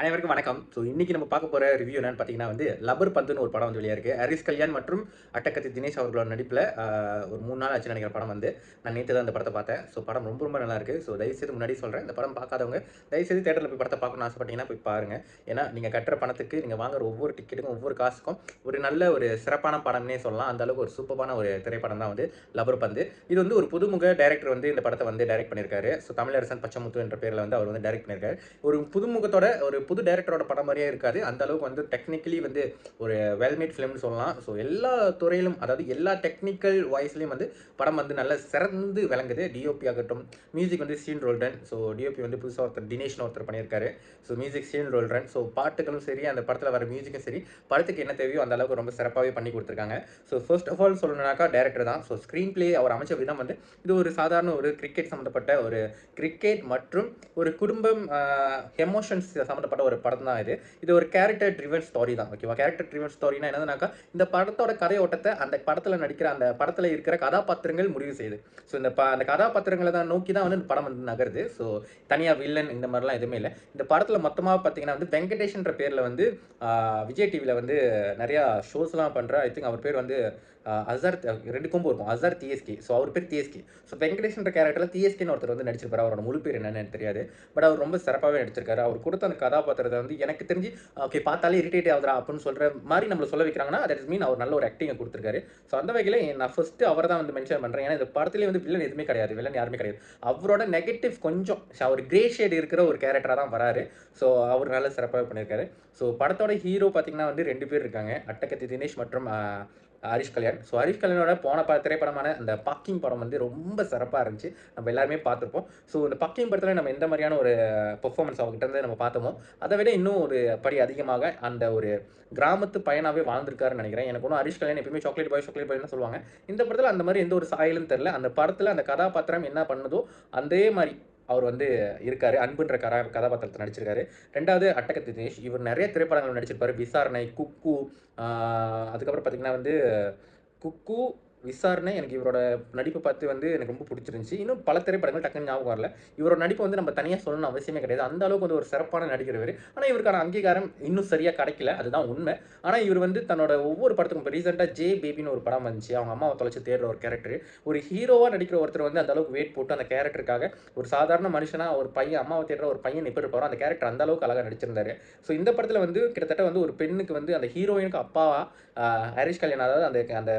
அனைவருக்கும் வணக்கம். ஸோ இன்னைக்கு நம்ம பார்க்க போகிற ரிவ்யூ என்னன்னு பார்த்தீங்கன்னா வந்து லபர் பந்துன்னு ஒரு படம் வந்து வெளியாக இருக்குது ஹரிஸ் கல்யாண் மற்றும் அட்டக்கத்தி தினேஷ் அவர்களோட நடிப்பில் ஒரு மூணு நாள் ஆச்சு நினைக்கிற படம் வந்து நான் நேற்று தான் இந்த படத்தை பார்த்தேன். ஸோ படம் ரொம்ப ரொம்ப நல்லா இருக்குது ஸோ தயவுசெய்து முன்னாடி சொல்கிறேன் இந்த படம் பார்க்காதவங்க தயவுசெய்து தேட்டரில் போய் படத்தை பார்க்கணும்னு ஆசைப்பட்டீங்கன்னா போய் பாருங்க. ஏன்னா நீங்கள் கட்டுற பணத்துக்கு நீங்கள் வாங்குற ஒவ்வொரு டிக்கெட்டுக்கும் ஒவ்வொரு காசுக்கும் ஒரு நல்ல ஒரு சிறப்பான படம்னே சொல்லலாம். அந்த அளவுக்கு ஒரு சூப்பரான ஒரு திரைப்படம் தான் வந்து லபர் பந்து. இது வந்து ஒரு புதுமுக டைரக்டர் வந்து இந்த படத்தை வந்து டைரக்ட் பண்ணியிருக்காரு. ஸோ தமிழரசன் பச்சமுத்து என்ற பேரில் வந்து அவர் வந்து டைரக்ட் பண்ணியிருக்காரு. ஒரு புதுமுகத்தோட ஒரு புது டைரக்டரோட படம் மாதிரியே இருக்காது. அந்த அளவுக்கு வந்து டெக்னிக்கலி வந்து ஒரு வெல்மேட் ஃபிலிம்னு சொல்லலாம். ஸோ எல்லா துறையிலும் அதாவது எல்லா டெக்னிக்கல் வாய்ஸ்லையும் வந்து படம் வந்து நல்லா சிறந்து விளங்குது. டிஓபி ஆகட்டும் மியூசிக் வந்து சீன் ரோல்டன் ஸோ டிஓபி வந்து புதுசாக ஒருத்தர் தினேஷ்னு ஒருத்தர் பண்ணியிருக்காரு. So music Sean Roldan so பாட்டுகளும் சரி அந்த படத்தில் வர மியூசிக்கும் சரி படத்துக்கு என்ன தேவையோ அந்த அளவுக்கு ரொம்ப சிறப்பாகவே பண்ணி கொடுத்துருக்காங்க. ஸோ ஃபர்ஸ்ட் ஆஃப் ஆல் சொல்லணும்னாக்கா டேரக்டர் தான். ஸோ ஸ்க்ரீன் பிளே அவர் அமைச்ச விதம் வந்து இது ஒரு சாதாரண ஒரு கிரிக்கெட் சம்மந்தப்பட்ட ஒரு கிரிக்கெட் மற்றும் ஒரு குடும்பம் எமோஷன்ஸ் சம்மந்தப்பட்ட ஒரு படம் தான் இது. இது ஒரு கேரக்டர் ட்ரிவன் ஸ்டோரி தான் ஓகேவா கேரக்டர் ட்ரிவன் ஸ்டோரினா என்னதுனாக்கா இந்த படத்தோட கதையோட்டத்தை அந்த படத்தில் நடிக்கிற அந்த படத்தில் இருக்கிற கதாபாத்திரங்கள் முடிவு செய்யுது. ஸோ இந்த ப அந்த கதாபாத்திரங்களை தான் நோக்கி தான் வந்து இந்த படம் வந்து நகருது. ஸோ தனியாக வில்லன் இந்த மாதிரிலாம் எதுவுமே இல்லை. இந்த படத்தில் மொத்தமாக பார்த்தீங்கன்னா வந்து வெங்கடேஷ்ன்ற பேரில் வந்து விஜய் டிவியில் வந்து நிறையா ஷோஸ்லாம் பண்ணுற ஐ திங்க் அவர் பேர் வந்து அசர் ரெண்டு கொம்பு இருக்கும். அசர் டிஎஸ்கே ஸோ அவர் பேர் டிஎஸ்கே ஸோ வெங்கடேஷ்ன்ற கேரக்டரில் டிஎஸ்கேன்னு ஒருத்தர் வந்து நடிச்சிருப்பார். அவரோட முழு பேர் என்னன்னு தெரியாது. பட் அவர் ரொம்ப சிறப்பாகவே நடிச்சிருக்காரு. அவர் கொடுத்த அந்த கதாபாத்திரத்தை வந்து எனக்கு தெரிஞ்சு ஓகே பார்த்தாலே இரிட்டேட் ஆகுதா அப்படின்னு சொல்கிற மாதிரி நம்மள சொல்ல வைக்கிறாங்கன்னா தட் இஸ் மீன் அவர் நல்ல ஒரு ஆக்டிங்கை கொடுத்துருக்காரு. ஸோ அந்த வகையில் நான் ஃபஸ்ட்டு அவர் தான் வந்து மென்ஷன் பண்ணுறேன் ஏன்னா இந்த படத்துலேயே வந்து வில்லன் எதுவுமே கிடையாது. வில்லன் யாருமே கிடையாது. அவரோட நெகட்டிவ் கொஞ்சம் அவர் கிரே ஷேட் இருக்கிற ஒரு கேரக்டராக தான் வராரு. ஸோ அவர் நல்ல சிறப்பாக பண்ணியிருக்காரு. ஸோ படத்தோட ஹீரோ பார்த்தீங்கன்னா வந்து ரெண்டு பேர் இருக்காங்க. அட்டகத்தி தினேஷ் மற்றும் ஹரிஷ் கல்யாண். ஸோ ஹரிஷ் கல்யாணோட போன ப திரைப்படமான அந்த பாக்கிங் படம் வந்து ரொம்ப சிறப்பாக இருந்துச்சு. நம்ம எல்லாருமே பார்த்துருப்போம். ஸோ இந்த பாக்கிங் படத்தில் நம்ம எந்த மாதிரியான ஒரு பெர்ஃபார்மன்ஸ் அவங்ககிட்ட இருந்து நம்ம பார்த்தோமோ அதை விட இன்னும் ஒரு படி அதிகமாக அந்த ஒரு கிராமத்து பையனாகவே வாழ்ந்திருக்காருன்னு நினைக்கிறேன். எனக்கு ஒன்றும் ஹரிஷ் கல்யாண் எப்பயுமே சாக்லேட் பாய் சாக்லேட் பாய்னு சொல்லுவாங்க. இந்த படத்தில் அந்த மாதிரி எந்த ஒரு சாயலும் தெரில அந்த படத்தில் அந்த கதாபாத்திரம் என்ன பண்ணுதோ அதே மாதிரி அவர் வந்து இருக்காரு. அன்புன்ற கரா கதாபாத்திரத்தை நடிச்சிருக்காரு. ரெண்டாவது அட்டகத்தி தினேஷ். இவர் நிறைய திரைப்படங்கள் நடிச்சிருப்பாரு. விசாரணை குக்கு அதுக்கப்புறம் பார்த்தீங்கன்னா வந்து குக்கு விசாரணை எனக்கு இவரோட நடிப்பை பார்த்து வந்து எனக்கு ரொம்ப பிடிச்சிருந்துச்சி. இன்னும் பல திரைப்படங்கள் டக்குன்னு ஞாபகம் வரல. இவரோட நடிப்பை வந்து நம்ம தனியாக சொல்லணும் அவசியமே கிடையாது. அந்த அளவுக்கு வந்து ஒரு சிறப்பான நடிகர் இவர். ஆனால் இவருக்கான அங்கீகாரம் இன்னும் சரியாக கிடைக்கல. அதுதான் உண்மை. ஆனால் இவர் வந்து தன்னோட ஒவ்வொரு படத்துக்கும் இப்போ ரீசெண்டாக ஜே பேபின்னு ஒரு படம் வந்துச்சு. அவங்க அம்மாவை தொலைச்சி தேடுற ஒரு கேரக்டர் ஒரு ஹீரோவாக நடிக்கிற ஒருத்தர் வந்து அந்த அளவுக்கு வெயிட் போட்டு அந்த கேரக்டருக்காக ஒரு சாதாரண மனுஷனாக ஒரு பையன் அம்மாவை தேடுற ஒரு பையன் எப்படி இருப்பாரோ அந்த கேரக்டர் அந்த அளவுக்கு அழகாக நடிச்சிருந்தாரு. ஸோ இந்த படத்தில் வந்து கிட்டத்தட்ட வந்து ஒரு பெண்ணுக்கு வந்து அந்த ஹீரோயினுக்கு அப்பாவாக ஹரிஷ் கல்யாண் அதாவது அந்த அந்த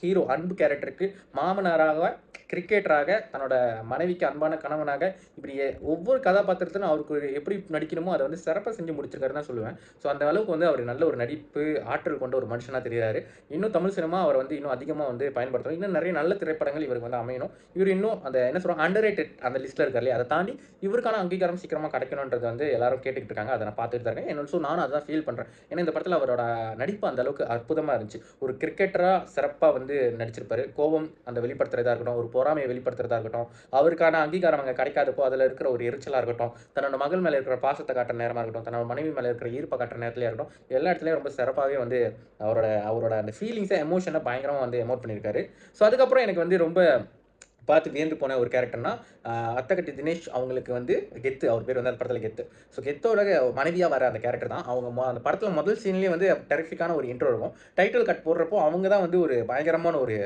ஹீரோ அன்பு கேரக்டருக்கு மாமனாராக கிரிக்கெட்டராக தன்னோட மனைவிக்கு அன்பான கணவனாக இப்படி ஒவ்வொரு கதாபாத்திரத்திலும் அவருக்கு எப்படி நடிக்கணுமோ அதை வந்து சிறப்பாக செஞ்சு முடிச்சிருக்காருன்னு தான் சொல்லுவேன். ஸோ அந்த அளவுக்கு வந்து அவர் நல்ல ஒரு நடிப்பு ஆற்றல் கொண்ட ஒரு மனுஷனாக தெரிகிறாரு இன்னும் தமிழ் சினிமா அவர் வந்து இன்னும் அதிகமாக வந்து பயன்படுத்தணும். இன்னும் நிறைய நல்ல திரைப்படங்கள் இவருக்கு வந்து அமையணும். இவர் இன்னும் அந்த என்ன சொல்கிறோம் அண்டர் அந்த லிஸ்ட்டில் இருக்கார் இல்லையா? அதை தாண்டி இவருக்கான அங்கீகாரம் சீக்கிரமாக கிடைக்கணுன்றது வந்து எல்லாரும் கேட்டுக்கிட்டு இருக்காங்க. அதை நான் பார்த்துட்டு இருக்கேன். என்னோட ஸோ நானும் அதான் ஃபீல் பண்ணுறேன் ஏன்னா இந்த படத்தில் அவரோட நடிப்பு அந்த அளவுக்கு அற்புதமாக இருந்துச்சு. ஒரு கிரிக்கெட்டராக சிறப்பாக வந்து நடிச்சிருப்பார். கோபம் அந்த வெளிப்படுத்துறதா இருக்கட்டும் ஒரு பொறாமையை வெளிப்படுத்துறதா இருக்கட்டும் அவருக்கான அங்கீகாரம் அங்கே கிடைக்காதப்போ அதில் இருக்கிற ஒரு எரிச்சலாக இருக்கட்டும் தன்னோட மகள் மேலே இருக்கிற பாசத்தை காட்டுற நேரமாக இருக்கட்டும் தன்னோட மனைவி மேலே இருக்கிற ஈர்ப்பை காட்டுற நேரத்துலையாக இருக்கட்டும் எல்லா இடத்துலையும் ரொம்ப சிறப்பாகவே வந்து அவரோட அவரோட அந்த ஃபீலிங்ஸை எமோஷனை பயங்கரமாக வந்து எமோட் பண்ணியிருக்காரு. ஸோ அதுக்கப்புறம் எனக்கு வந்து ரொம்ப பார்த்து வியந்து போன ஒரு கேரக்டர்னா அத்தகட்டி தினேஷ் அவங்களுக்கு வந்து கெத்து. அவர் பேர் வந்து அந்த படத்தில் கெத்து. ஸோ கெத்தோட மனைவியாக வர அந்த கேரக்டர் தான். அவங்க அந்த படத்தில் முதல் சீன்லேயே வந்து டெரிஃபிக்கான ஒரு இன்ட்ரோ இருக்கும். டைட்டில் கட் போடுறப்போ அவங்க தான் வந்து ஒரு பயங்கரமான ஒரு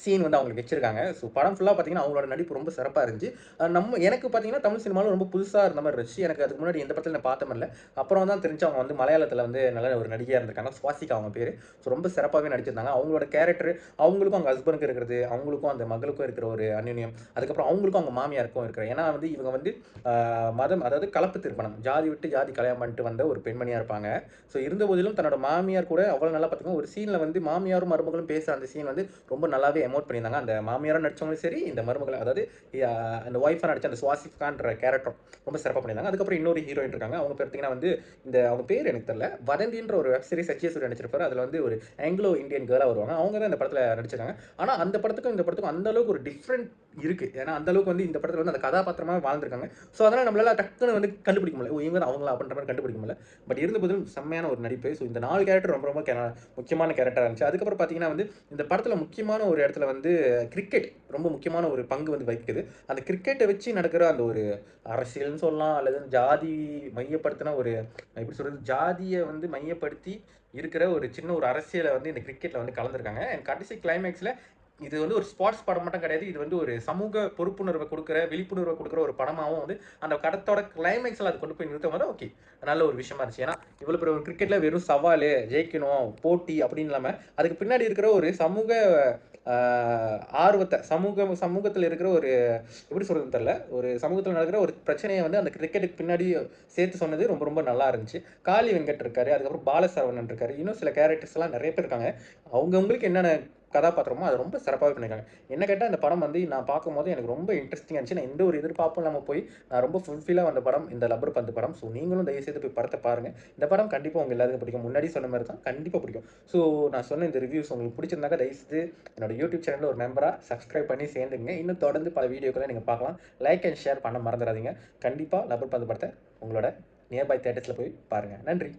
சீன் வந்து அவங்களுக்கு வச்சிருக்காங்க. ஸோ படம் ஃபுல்லாக பார்த்தீங்கன்னா அவங்களோட நடிப்பு ரொம்ப சிறப்பாக இருந்துச்சு. நம்ம எனக்கு பார்த்தீங்கன்னா தமிழ் சினிமாவில் ரொம்ப புதுசாக இருந்த மாதிரி இருந்துச்சு. எனக்கு அதுக்கு முன்னாடி எந்த படத்தில் நான் பார்த்த மாதிரில அப்புறம் தான் தெரிஞ்சு அவங்க வந்து மலையாளத்தில் வந்து நல்ல ஒரு நடிகையாக இருந்திருக்காங்க. சுவாசிகா அவங்க பேர். ஸோ ரொம்ப சிறப்பாகவே நடிச்சிருந்தாங்க. அவங்களோட கேரக்டர் அவங்களுக்கும் அவங்க ஹஸ்பண்டுக்கு இருக்கிறது அவங்களுக்கும் அந்த மகளுக்கும் இருக்கிற ஒரு அந்யுன்யம் அதுக்கப்புறம் அவங்களுக்கும் அவங்க மாமியாருக்கும் இருக்கிற ஏன்னா வந்து இவங்க வந்து மதம் அதாவது கலப்பு திருமணம். ஜாதி விட்டு ஜாதி கல்யாணம் பண்ணிட்டு வந்த ஒரு பெண்மணியாக இருப்பாங்க. ஸோ இருந்த போதிலும் தன்னோட மாமியார் கூட அவ்வளோ நல்லா பார்த்துக்கோங்க ஒரு சீனில் வந்து மாமியாரும் மருமகளும் பேசுகிற அந்த சீன் வந்து ரொம்ப நல்லாவே எமோட் பண்ணியிருந்தாங்க. அந்த மாமியாரும் நடித்தவங்களும் சரி இந்த மருமகள் அதாவது அந்த ஒய்ஃபாக நடித்த அந்த சுவாசிஃப்கான்ற கேரக்டர் ரொம்ப சிறப்பாக பண்ணியிருந்தாங்க. அதுக்கப்புறம் இன்னொரு ஹீரோயின் இருக்காங்க. அவங்க பார்த்தீங்கன்னா வந்து இந்த அவங்க பேர் எனக்கு தெரியல வதந்தின்ற ஒரு வெப் சீரிஸ் சச்சியசூரி நடிச்சிருப்பாரு. அதில் வந்து ஒரு ஆங்கிலோ இந்தியன் கேர்ளாக வருவாங்க. அவங்க தான் இந்த படத்தில் நடிச்சிருக்காங்க. ஆனால் அந்த படத்துக்கும் இந்த படத்துக்கும் அந்த அளவுக்கு ஒரு டிஃப்ரெண்ட் இருக்குது ஏன்னா அந்த அளவுக்கு வந்து இந்த படத்தில் வந்து அந்த கதாபாத்திரமாக வாழ்ந்திருக்காங்க. ஸோ அதனால் நம்மளால டக்குன்னு வந்து கண்டுபிடிக்க முடியல. ஓ இவங்க தான் அவங்களா அப்படின்ற மாதிரி கண்டுபிடிக்க முடியல. பட் இருந்த போதும் செம்மையான ஒரு நடிப்பு. ஸோ இந்த நாலு கேரக்டர் ரொம்ப ரொம்ப முக்கியமான கேரக்டராக இருந்துச்சு. அதுக்கப்புறம் பார்த்தீங்கன்னா வந்து இந்த படத்தில் முக்கியமான ஒரு இடத்துல வந்து கிரிக்கெட் ரொம்ப முக்கியமான ஒரு பங்கு வந்து வகிக்குது. அந்த கிரிக்கெட்டை வச்சு நடக்கிற அந்த ஒரு அரசியல்னு சொல்லலாம் அல்லது ஜாதி மையப்படுத்தின ஒரு எப்படி சொல்கிறது ஜாதியை வந்து மையப்படுத்தி இருக்கிற ஒரு சின்ன ஒரு அரசியலை வந்து இந்த கிரிக்கெட்டில் வந்து கலந்துருக்காங்க. And கடைசி கிளைமேக்ஸில் இது வந்து ஒரு ஸ்போர்ட்ஸ் படம் மட்டும் கிடையாது. இது வந்து ஒரு சமூக பொறுப்புணர்வை கொடுக்குற விழிப்புணர்வை கொடுக்குற ஒரு படமாகவும் வந்து அந்த படத்தோட கிளைமேக்ஸில் அது கொண்டு போய் நிறுத்தும் போது ஓகே நல்ல ஒரு விஷயமா இருந்துச்சு. ஏன்னா இவ்வளோ பெரிய ஒரு கிரிக்கெட்டில் வெறும் சவால் ஜெயிக்கணும் போட்டி அப்படின்னு இல்லாமல் அதுக்கு பின்னாடி இருக்கிற ஒரு சமூக ஆர்வத்தை சமூக சமூகத்தில் இருக்கிற ஒரு எப்படி சொல்கிறது தெரில ஒரு சமூகத்தில் நடக்கிற ஒரு பிரச்சனையை வந்து அந்த கிரிக்கெட்டுக்கு பின்னாடி சேர்த்து சொன்னது ரொம்ப ரொம்ப நல்லா இருந்துச்சு. காளி வெங்கட் இருக்காரு அதுக்கப்புறம் பாலசரவணன் இருக்காரு இன்னும் சில கேரக்டர்ஸ் எல்லாம் நிறைய பேர் இருக்காங்க. அவங்கவுங்களுக்கு என்னென்ன கதாபாத்திரமும் அதை ரொம்ப சிறப்பாகவே பண்ணியிருக்காங்க என்ன கேட்டால் இந்த படம் வந்து நான் பார்க்கும்போது எனக்கு ரொம்ப இன்ட்ரெஸ்டிங்காக இருந்துச்சு. நான் எந்த ஒரு எதிர்பார்ப்பும் நம்ம போய் நான் ரொம்ப ஃபுல்ஃபில்லாக வந்த படம் இந்த லப்பர் பந்து படம். ஸோ நீங்களும் தயவுசெய்து போய் படத்தை பாருங்கள் இந்த படம் கண்டிப்பாக உங்கள் எல்லாருக்கும் பிடிக்கும். முன்னாடி சொன்ன மாதிரி தான் கண்டிப்பாக பிடிக்கும். ஸோ நான் சொன்ன இந்த ரிவ்யூஸ் உங்களுக்கு பிடிச்சிருந்தாக்க தயவுசெய்து என்னோட யூடியூப் சேனலில் ஒரு மெம்பராக சப்ஸ்கிரைப் பண்ணி சேர்ந்துங்க இன்னும் தொடர்ந்து பல வீடியோக்களை நீங்கள் பார்க்கலாம். லைக் அண்ட் ஷேர் பண்ண மறந்துடாதீங்க. கண்டிப்பாக லப்பர் பந்து படத்தை உங்களோட நியர்பை தேட்டர்ஸில் போய் பாருங்கள் நன்றி.